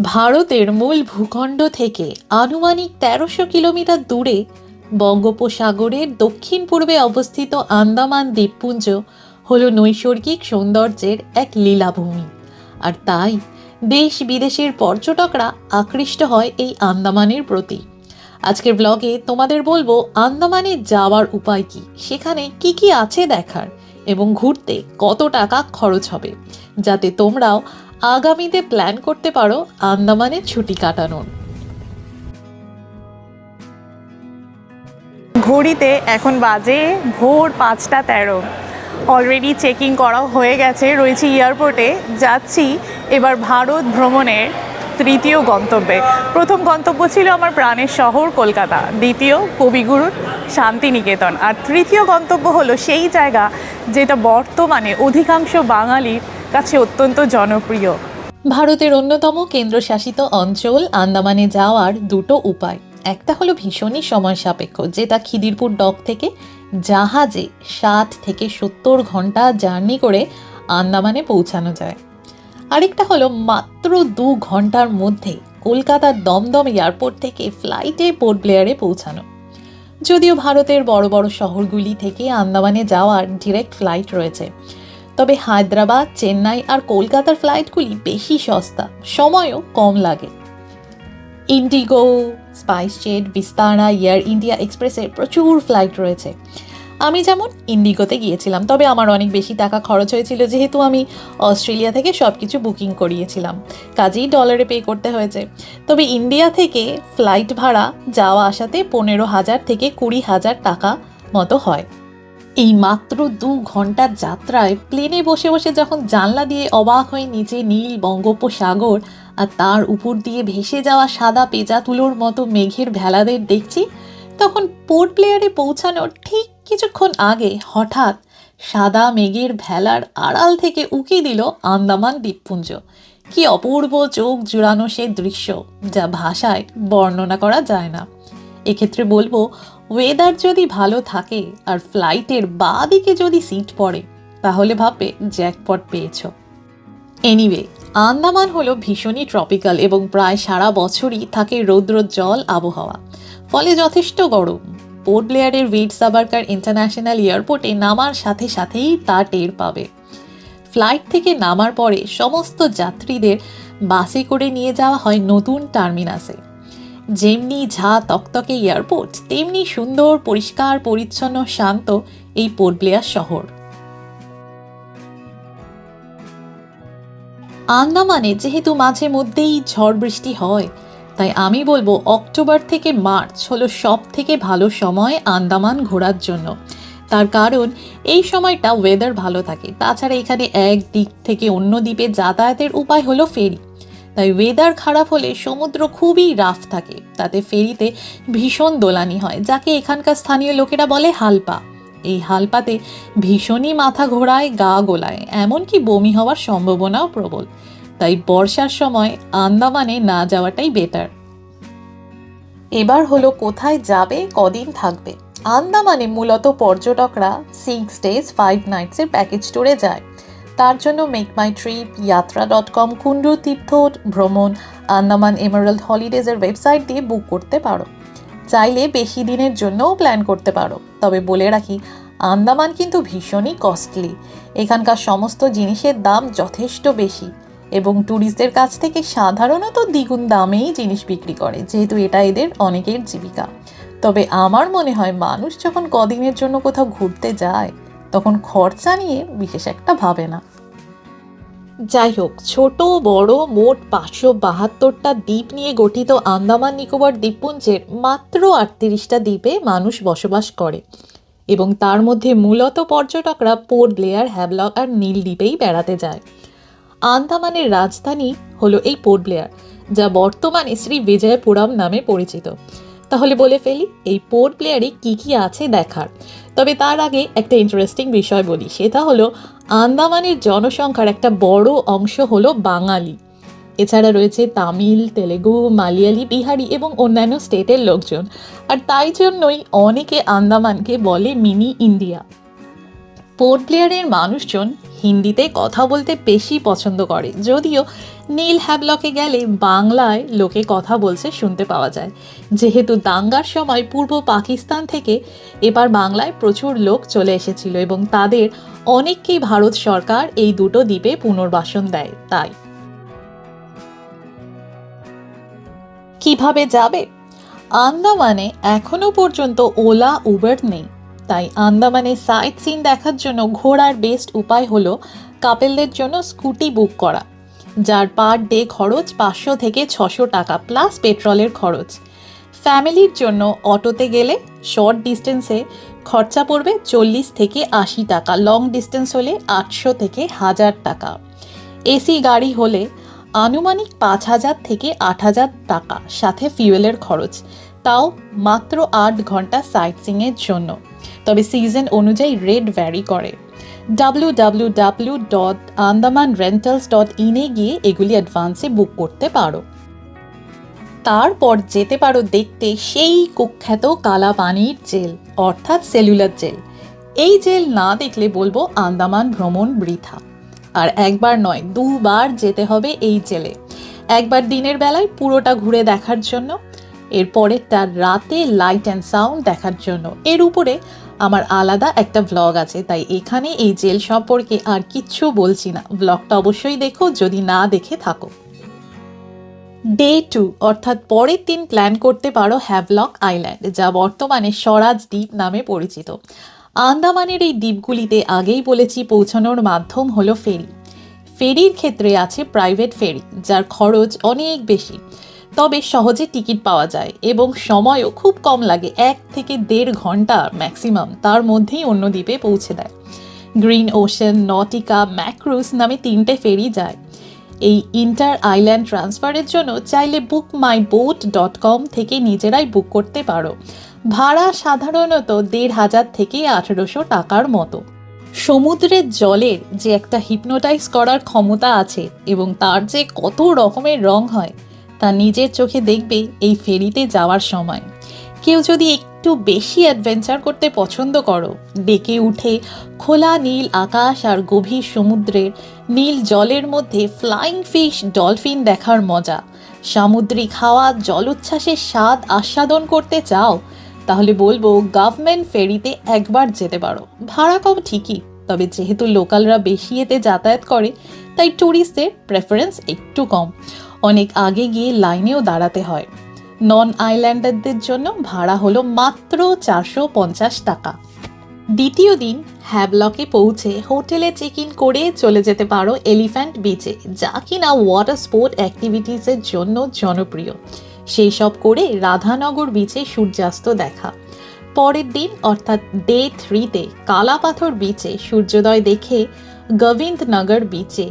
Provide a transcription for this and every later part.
ভারতের মূল ভূখণ্ড থেকে আনুমানিক তেরোশো কিলোমিটার দূরে বঙ্গোপসাগরের দক্ষিণ পূর্বে অবস্থিত আন্দামান দ্বীপপুঞ্জ হল নৈসর্গিক সৌন্দর্যের এক লীলাভূমি। আর তাই দেশ বিদেশের পর্যটকরা আকৃষ্ট হয় এই আন্দামানের প্রতি। আজকের ব্লগে তোমাদের বলব, আন্দামানে যাওয়ার উপায় কি? সেখানে কি কি আছে দেখার? এবং ঘুরতে কত টাকা খরচ হবে? যাতে তোমরাও আগামীতে প্ল্যান করতে পারো আন্দামানে ছুটি কাটানোর। ঘড়িতে এখন বাজে ভোর পাঁচটা তেরো। অলরেডি চেকিং করা হয়ে গেছে, রয়েছে এয়ারপোর্টে যাচ্ছি এবার ভারত ভ্রমণের তৃতীয় গন্তব্যে। প্রথম গন্তব্য ছিল আমার প্রাণের শহর কলকাতা, দ্বিতীয় কবিগুরুর শান্তিনিকেতন। আর তৃতীয় গন্তব্য হলো সেই জায়গা যেটা বর্তমানে অধিকাংশ বাঙালির কাছে অত্যন্ত জনপ্রিয়। ভারতের অন্যতম কেন্দ্রশাসিত অঞ্চল আন্দামানে যাওয়ার দুটো উপায়। একটা হলো ভীষণই সময় সাপেক্ষ, যেটা খিদিরপুর ডক থেকে জাহাজে ষাট থেকে সত্তর ঘণ্টা জার্নি করে আন্দামানে পৌঁছানো যায়। আরেকটা হলো মাত্র দু ঘণ্টার মধ্যে কলকাতার দমদম এয়ারপোর্ট থেকে ফ্লাইটে পোর্ট ব্লেয়ারে পৌঁছানো। যদিও ভারতের বড় বড় শহরগুলি থেকে আন্দামানে যাওয়ার ডিরেক্ট ফ্লাইট রয়েছে তবে হায়দ্রাবাদ, চেন্নাই আর কলকাতার ফ্লাইটগুলি বেশি সস্তা, সময়ও কম লাগে। IndiGo, SpiceJet Vistara Air India এক্সপ্রেসের প্রচুর ফ্লাইট রয়েছে। আমি যেমন ইন্ডিগোতে গিয়েছিলাম, তবে আমার অনেক বেশি টাকা খরচ হয়েছিল যেহেতু আমি অস্ট্রেলিয়া থেকে সব কিছু বুকিং করিয়েছিলাম। কাজেই ডলারে পে করতে হয়েছে। তবে ইন্ডিয়া থেকে ফ্লাইট ভাড়া যাওয়া আসাতে পনেরো হাজার থেকে কুড়ি হাজার টাকা মতো হয়। এই মাত্র দু ঘণ্টার যাত্রায় প্লেনে বসে বসে যখন জানলা দিয়ে অবাক হয়ে নিচে নীল বঙ্গোপসাগর আর তার উপর দিয়ে ভেসে যাওয়া সাদা পেঁচা তুলোর মতো মেঘের ভেলাদের দেখছি, তখন পোর্ট প্লেয়ারে পৌঁছানোর ঠিক কিছুক্ষণ আগে হঠাৎ সাদা মেঘের ভেলার আড়াল থেকে উকি দিল আন্দামান দ্বীপপুঞ্জ। কি অপূর্ব চোখ জুড়ানো সে দৃশ্য, যা ভাষায় বর্ণনা করা যায় না। এক্ষেত্রে বলব ওয়েদার যদি ভালো থাকে আর ফ্লাইটের বা দিকে যদি সিট পড়ে, তাহলে ভাববে জ্যাকপট পেয়েছ। এনিওয়ে আন্দামান হলো ভীষণই ট্রপিক্যাল এবং প্রায় সারা বছরই থাকে রৌদ্র জল আবহাওয়া। ফলে যথেষ্ট গরম। পোর্ট ব্লেয়ারের উইড সাবারকার ইন্টারন্যাশনাল এয়ারপোর্টে নামার সাথে সাথেই তা টের পাবে। ফ্লাইট থেকে নামার পরে সমস্ত যাত্রীদের বাসে করে নিয়ে যাওয়া হয় নতুন টার্মিনাসে যেমনি ঝা তকতকে এয়ারপোর্ট, তেমনি সুন্দর, পরিষ্কার, পরিচ্ছন্ন, শান্ত এই পোর্ট ব্লেয়ার শহর। আন্দামানে যেহেতু মাঝে মধ্যেই ঝড় বৃষ্টি হয়, তাই আমি বলব অক্টোবর থেকে মার্চ হলো সব থেকে ভালো সময় আন্দামান ঘোরার জন্য। তার কারণ, এই সময়টা ওয়েদার ভালো থাকে। তাছাড়া এখানে এক দিক থেকে অন্য দ্বীপে যাতায়াতের উপায় হলো ফেরি। তাই ওয়েদার খারাপ হলে সমুদ্র খুবই রাফ থাকে। তাতে ফেরিতে ভীষণ দোলানি হয়, যাকে এখানকার স্থানীয় লোকেরা বলে হালপা। এই হালপাতে ভীষণই মাথা ঘোরায়, গা গোলায়, এমনকি বমি হওয়ার সম্ভাবনাও প্রবল। তাই বর্ষার সময় আন্দামানে না যাওয়াটাই বেটার এবার হলো কোথায় যাবে, কদিন থাকবে? আন্দামানে মূলত পর্যটকরা সিক্স ডেজ ফাইভ নাইটসের প্যাকেজ ট্যুরে যায়। তার জন্য MakeMyTrip Yatra dot com Kundu Tirtha Bhraman, Andaman Emerald হলিডেজের website দিয়ে বুক করতে পারো। চাইলে বেশি দিনের জন্যও প্ল্যান করতে পারো। তবে বলে রাখি, আন্দামান কিন্তু ভীষণই কস্টলি এখানকার সমস্ত জিনিসের দাম যথেষ্ট বেশি। এবং ট্যুরিস্টদের কাছ থেকে সাধারণত দ্বিগুণ দামেই জিনিস বিক্রি করে, যেহেতু এটা এদের অনেকের জীবিকা। তবে আমার মনে হয় মানুষ যখন কদিনের জন্য কোথাও ঘুরতে যায় তখন খরচা নিয়ে বিশেষ একটা ভাবে না। যাই হোক ছোট, বড়, মোট পাঁচশো বাহাত্তরটা দ্বীপ নিয়ে গঠিত আন্দামান নিকোবর দ্বীপপুঞ্জের মাত্র আটত্রিশটা দ্বীপে মানুষ বসবাস করে এবং তার মধ্যে মূলত পর্যটকরা পোর্ট ব্লেয়ার, হ্যাভলক আর নীল দ্বীপেই বেড়াতে যায়। আন্দামানের রাজধানী হলো এই পোর্ট ব্লেয়ার, যা বর্তমানে শ্রী বিজয়পুরম নামে পরিচিত। তাহলে বলে ফেলি, এই পোর্ট প্লেয়ারে কি কি আছে দেখার? তবে তার আগে একটা ইন্টারেস্টিং বিষয় বলি, সেটা হলো আন্দামানের জনসংখ্যার একটা বড় অংশ হলো বাঙালি। এছাড়া রয়েছে তামিল, তেলেগু, মালিয়ালি, বিহারি এবং অন্যান্য স্টেটের লোকজন। আর তাই জন্যই অনেকে আন্দামানকে বলে মিনি ইন্ডিয়া। পোর্ট প্লেয়ারের মানুষজন হিন্দিতে কথা বলতে বেশি পছন্দ করে। যদিও নীল হ্যাবলকে গেলে বাংলায় লোকে কথা বলছে, শুনতে পাওয়া যায়। যেহেতু দাঙ্গার সময় পূর্ব পাকিস্তান থেকে এবার বাংলায় প্রচুর লোক চলে এসেছিল এবং তাদের অনেককেই ভারত সরকার এই দুটো দ্বীপে পুনর্বাসন দেয়, তাই। কীভাবে যাবে? আন্দামানে এখনও পর্যন্ত ওলা, উবের নেই। তাই আন্দামানে সাইট সিন দেখার জন্য ঘোরার বেস্ট উপায় হলো কাপেলদের জন্য স্কুটি বুক করা, যার পার ডে খরচ পাঁচশো থেকে ছশো টাকা প্লাস পেট্রোলের খরচ। ফ্যামিলির জন্য অটোতে গেলে শর্ট ডিস্টেন্সে খরচা পড়বে চল্লিশ থেকে আশি টাকা, লং ডিস্টেন্স হলে আটশো থেকে হাজার টাকা। এসি গাড়ি হলে আনুমানিক পাঁচ হাজার থেকে আট হাজার টাকা, সাথে ফিউয়েলের খরচ। তাও মাত্র আট ঘণ্টা সাইট সিংয়ের জন্য। তবে সিজন অনুযায়ী রেট ভ্যারি করে। W W W dot Andaman rentals dot ইনে গিয়ে এগুলি অ্যাডভান্সে বুক করতে পারো। তারপর যেতে পারো দেখতে সেই কুখ্যাত কালা পানির জেল, অর্থাৎ সেলুলার জেল। এই জেল না দেখলে বলব আন্দামান ভ্রমণ বৃথা। আর একবার নয়, দুবার যেতে হবে এই জেলে। একবার দিনের বেলায় পুরোটা ঘুরে দেখার জন্য, এরপরে তার রাতে লাইট অ্যান্ড সাউন্ড দেখার জন্য। এর উপরে আমার আলাদা একটা ব্লগ আছে, তাই এখানে এই জেল সম্পর্কে আর কিচ্ছু বলছি না। ব্লগটা অবশ্যই দেখো, যদি না দেখে থাকো। ডে টু অর্থাৎ পরের দিন প্ল্যান করতে পারো হ্যাভলক আইল্যান্ড যা বর্তমানে স্বরাজ দ্বীপ নামে পরিচিত। আন্দামানের এই দ্বীপগুলিতে আগেই বলেছি পৌঁছানোর মাধ্যম হলো ফেরি। ফেরির ক্ষেত্রে আছে প্রাইভেট ফেরি যার খরচ অনেক বেশি। তবে সহজে টিকিট পাওয়া যায় এবং সময়ও খুব কম লাগে, এক থেকে দেড় ঘণ্টা ম্যাক্সিমাম তার মধ্যেই অন্য দ্বীপে পৌঁছে দেয়। গ্রিন ওশেন, নটিকা ম্যাক্রুস নামে তিনটে ফেরি যায়। এই ইন্টার আইল্যান্ড ট্রান্সফারের জন্য চাইলে বুক মাই বোট ডট কম থেকে নিজেরাই বুক করতে পারো। ভাড়া সাধারণত দেড় হাজার থেকে আঠেরোশো টাকার মতো। সমুদ্রের জলের যে একটা হিপনোটাইজ করার ক্ষমতা আছে এবং তার যে কত রকমের রং হয় তা নিজের চোখে দেখবে এই ফেরিতে যাওয়ার সময়। কেউ যদি একটু বেশি অ্যাডভেঞ্চার করতে পছন্দ করো, ডেকে উঠে খোলা নীল আকাশ আর গভীর সমুদ্রের নীল জলের মধ্যে ফ্লাইং ফিশ ডলফিন দেখার মজা। সামুদ্রিক হাওয়া, জলোচ্ছ্বাসের স্বাদ আস্বাদন করতে চাও, তাহলে বলব গভর্নমেন্ট ফেরিতে একবার যেতে পারো। ভাড়া কম ঠিকই, তবে যেহেতু লোকালরা বেশি এতে যাতায়াত করে, তাই ট্যুরিস্টদের প্রেফারেন্স একটু কম। অনেক আগে গিয়ে লাইনেও দাঁড়াতে হয়। নন আইল্যান্ডারদের জন্য ভাড়া হলো মাত্র চারশো পঞ্চাশ টাকা। দ্বিতীয় দিন হ্যাবলকে পৌঁছে হোটেলে চেক ইন করে চলে যেতে পারো এলিফ্যান্ট বিচে যা কিনা ওয়াটার স্পোর্ট অ্যাক্টিভিটিসের জন্য জনপ্রিয়। সেই সব করে রাধানগর বিচে সূর্যাস্ত দেখা। পরের দিন, অর্থাৎ ডে থ্রিতে কালাপাথর বিচে সূর্যোদয় দেখে গোবিন্দনগর বিচে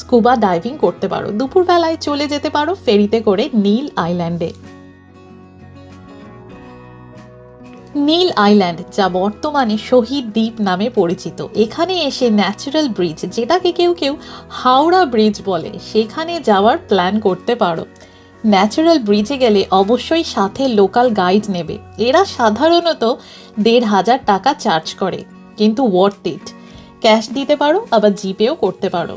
স্কুবা ডাইভিং করতে পারো। দুপুরবেলায় চলে যেতে পারো ফেরিতে করে নীল আইল্যান্ডে। নীল আইল্যান্ড, যা বর্তমানে শহীদ দ্বীপ নামে পরিচিত। এখানে এসে ন্যাচারাল ব্রিজ, যেটাকে কেউ কেউ হাওড়া ব্রিজ বলে, সেখানে যাওয়ার প্ল্যান করতে পারো। ন্যাচারাল ব্রিজে গেলে অবশ্যই সাথে লোকাল গাইড নেবে। এরা সাধারণত দেড় হাজার টাকা চার্জ করে, কিন্তু ওয়ার্থ ইট ক্যাশ দিতে পারো, আবার জিপেও করতে পারো।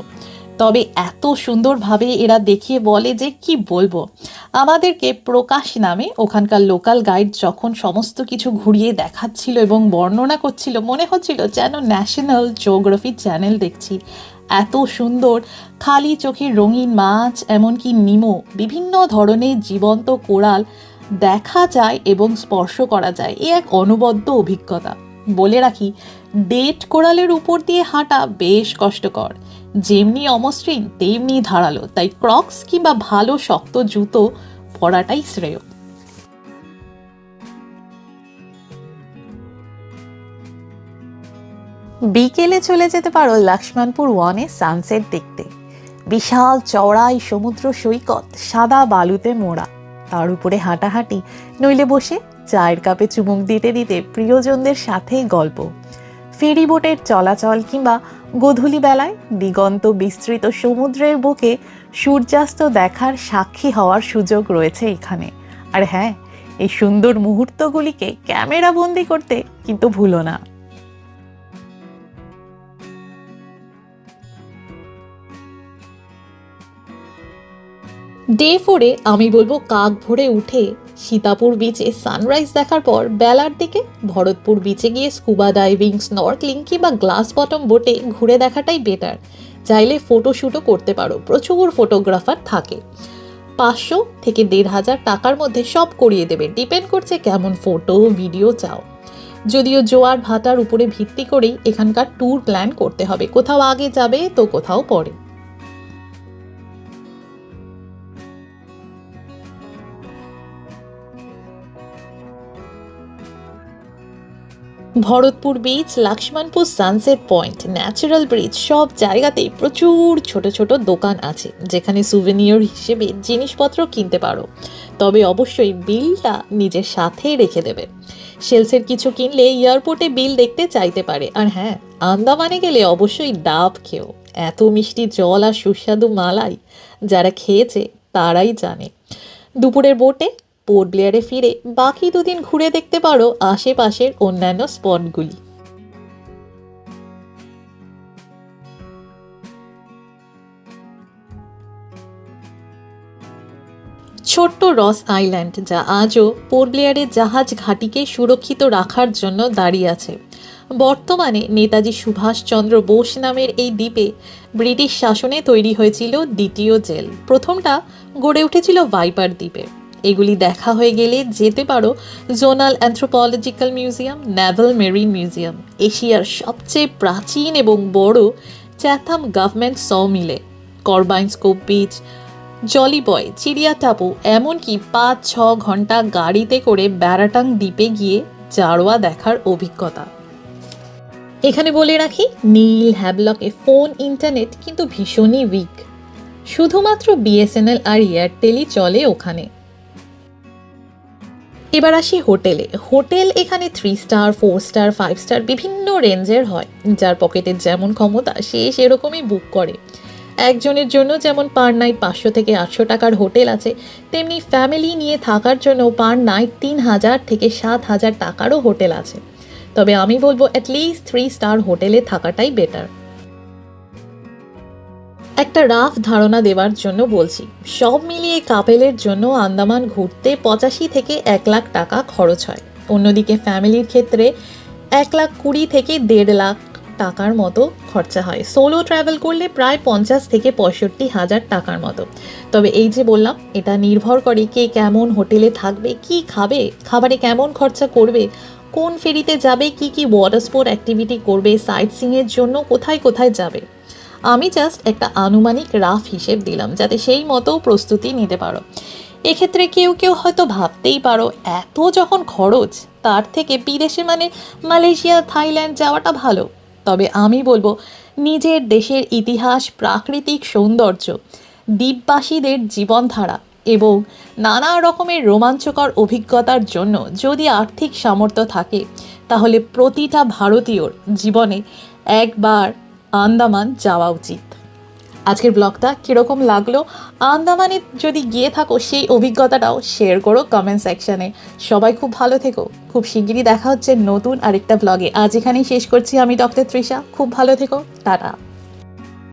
তবে এত সুন্দরভাবে এরা দেখিয়ে বলে যে কি বলব। আমাদেরকে প্রকাশ নামে ওখানকার লোকাল গাইড যখন সমস্ত কিছু ঘুরিয়ে দেখাচ্ছিল এবং বর্ণনা করছিল, মনে হচ্ছিল যেন ন্যাশনাল জিওগ্রাফি চ্যানেল দেখছি। এত সুন্দর, খালি চোখের রঙিন মাছ, এমনকি নিমো, বিভিন্ন ধরনের জীবন্ত কোরাল দেখা যায় এবং স্পর্শ করা যায়। এ এক অনবদ্য অভিজ্ঞতা। বলে রাখি, ডেট কোরালের উপর দিয়ে হাঁটা বেশ কষ্টকর। যেমনি অমসৃণ, তেমনি ধারালো। তাই ক্রক্স কিংবা ভালো শক্ত জুতো পরাটাই শ্রেয়। বিকেলে চলে যেতে পারো লক্ষ্মণপুর ওয়ানে সানসেট দেখতে। বিশাল চওড়াই সমুদ্র সৈকত, সাদা বালুতে মোড়া। তার উপরে হাঁটাহাঁটি, নইলে বসে চায়ের কাপে চুমুক দিতে দিতে প্রিয়জনদের সাথে গল্প। ফেরি বোটের চলাচল কিংবা গধূলিবেলায় দিগন্ত বিস্তৃত সমুদ্রের বুকে সূর্যাস্ত দেখার সাক্ষী হওয়ার সুযোগ রয়েছে এখানে। আর হ্যাঁ এই সুন্দর মুহূর্তগুলিকে ক্যামেরা বন্দি করতে কিন্তু ভুলো না। ডে ফোরে আমি বলব কাক ভরে উঠে সীতাপুর বিচে সানরাইজ দেখার পর বেলার দিকে ভরতপুর বিচে গিয়ে স্কুবা ডাইভিং স্নর্কলিং কিংবা গ্লাস বটম বোটে ঘুরে দেখাটাই বেটার চাইলে ফটোশ্যুটও করতে পারো, প্রচুর ফটোগ্রাফার থাকে। পাঁচশো থেকে দেড় হাজার টাকার মধ্যে সব করিয়ে দেবে ডিপেন্ড করছে কেমন ফটো ভিডিও চাও। যদিও জোয়ার ভাটার উপরে ভিত্তি করেই এখানকার ট্যুর প্ল্যান করতে হবে, কোথাও আগে যাবে তো কোথাও পরে। Bharatpur beach Laxmanpur sunset point natural bridge সব জায়গাতেই প্রচুর ছোট ছোট দোকান আছে, যেখানে সুভেনিয়র হিসেবে জিনিসপত্র কিনতে পারো। তবে অবশ্যই বিলটা নিজের সাথে রেখে দেবে। সেলসের কিছু কিনলে এয়ারপোর্টে বিল দেখতে চাইতে পারে। আর হ্যাঁ আন্দামানে গেলে অবশ্যই ডাব খেও। এত মিষ্টি জল আর সুস্বাদু মালাই যারা খেয়েছে, তারাই জানে। দুপুরের বোটে পোর্ট ব্লেয়ারে ফিরে বাকি দুদিন ঘুরে দেখতে পারো আশেপাশের অন্যান্য স্পটগুলি। ছোট্ট রস আইল্যান্ড যা আজও পোর্ট ব্লেয়ারের জাহাজ ঘাঁটিকে সুরক্ষিত রাখার জন্য দাঁড়িয়ে আছে। বর্তমানে নেতাজি সুভাষচন্দ্র বোস নামের এই দ্বীপে ব্রিটিশ শাসনে তৈরি হয়েছিল দ্বিতীয় জেল। প্রথমটা গড়ে উঠেছিল ভাইপার দ্বীপে। এগুলি দেখা হয়ে গেলে যেতে পারো zonal anthropological museum, naval marine museum, এশিয়ার সবচেয়ে প্রাচীন এবং বড় চ্যাথাম গভর্নমেন্ট স মিলে করবাইনস্কোপ beach, Jolly Buoy Chidiya Tapu এমনকি পাঁচ, ছ ঘণ্টা গাড়িতে করে ব্যারাটাং দ্বীপে গিয়ে জারোয়া দেখার অভিজ্ঞতা। এখানে বলে রাখি, নীল হ্যাবলকে ফোন, ইন্টারনেট কিন্তু ভীষণই উইক শুধুমাত্র বিএসএনএল আর এয়ারটেলই চলে ওখানে। এবার আসি হোটেলে। হোটেল এখানে three star four star five star বিভিন্ন রেঞ্জের হয়। যার পকেটের যেমন ক্ষমতা, সে সেরকমই বুক করে। একজনের জন্য যেমন পার নাইট পাঁচশো থেকে আটশো টাকার হোটেল আছে, তেমনি ফ্যামিলি নিয়ে থাকার জন্য পার নাইট তিন হাজার থেকে সাত হাজার টাকারও হোটেল আছে। তবে আমি বলব অ্যাটলিস্ট থ্রি স্টার হোটেলে থাকাটাই বেটার একটা রাফ ধারণা দেওয়ার জন্য বলছি। সব মিলিয়ে কাপেলের জন্য আন্দামান ঘুরতে পঁচাশি থেকে এক লাখ টাকা খরচ হয়। অন্যদিকে ফ্যামিলির ক্ষেত্রে এক লাখ কুড়ি থেকে দেড় লাখ টাকার মতো খরচা হয়। সোলো ট্রাভেল করলে প্রায় পঞ্চাশ থেকে পঁয়ষট্টি হাজার টাকার মতো। তবে এই যে বললাম, এটা নির্ভর করে কে কেমন হোটেলে থাকবে, কি খাবে, খাবারে কেমন খরচা করবে, কোন ফেরিতে যাবে, কি কি ওয়াটার স্পোর্ট অ্যাক্টিভিটি করবে সাইট সিংয়ের জন্য কোথায় কোথায় যাবে। আমি জাস্ট একটা আনুমানিক রাফ হিসেব দিলাম, যাতে সেই মতো প্রস্তুতি নিতে পারো। এক্ষেত্রে কেউ কেউ হয়তো ভাবতেই পারো, এত যখন খরচ, তার থেকে বিদেশে মানে মালয়েশিয়া, থাইল্যান্ড যাওয়াটা ভালো। তবে আমি বলব, নিজের দেশের ইতিহাস, প্রাকৃতিক সৌন্দর্য, দ্বীপবাসীদের জীবনধারা এবং নানা রকমের রোমাঞ্চকর অভিজ্ঞতার জন্য যদি আর্থিক সামর্থ্য থাকে, তাহলে প্রতিটা ভারতীয়র জীবনে একবার আন্দামান যাওয়া উচিত। আজকের ব্লগটা কীরকম লাগল? আন্দামানে যদি গিয়ে থাকো, সেই অভিজ্ঞতাটাও শেয়ার করো কমেন্ট সেকশানে সবাই খুব ভালো থেকো। খুব শিগগিরই দেখা হচ্ছে নতুন আরেকটা ব্লগে আজ এখানেই শেষ করছি আমি ডক্টর তৃষা। খুব ভালো থেকো। টাটা।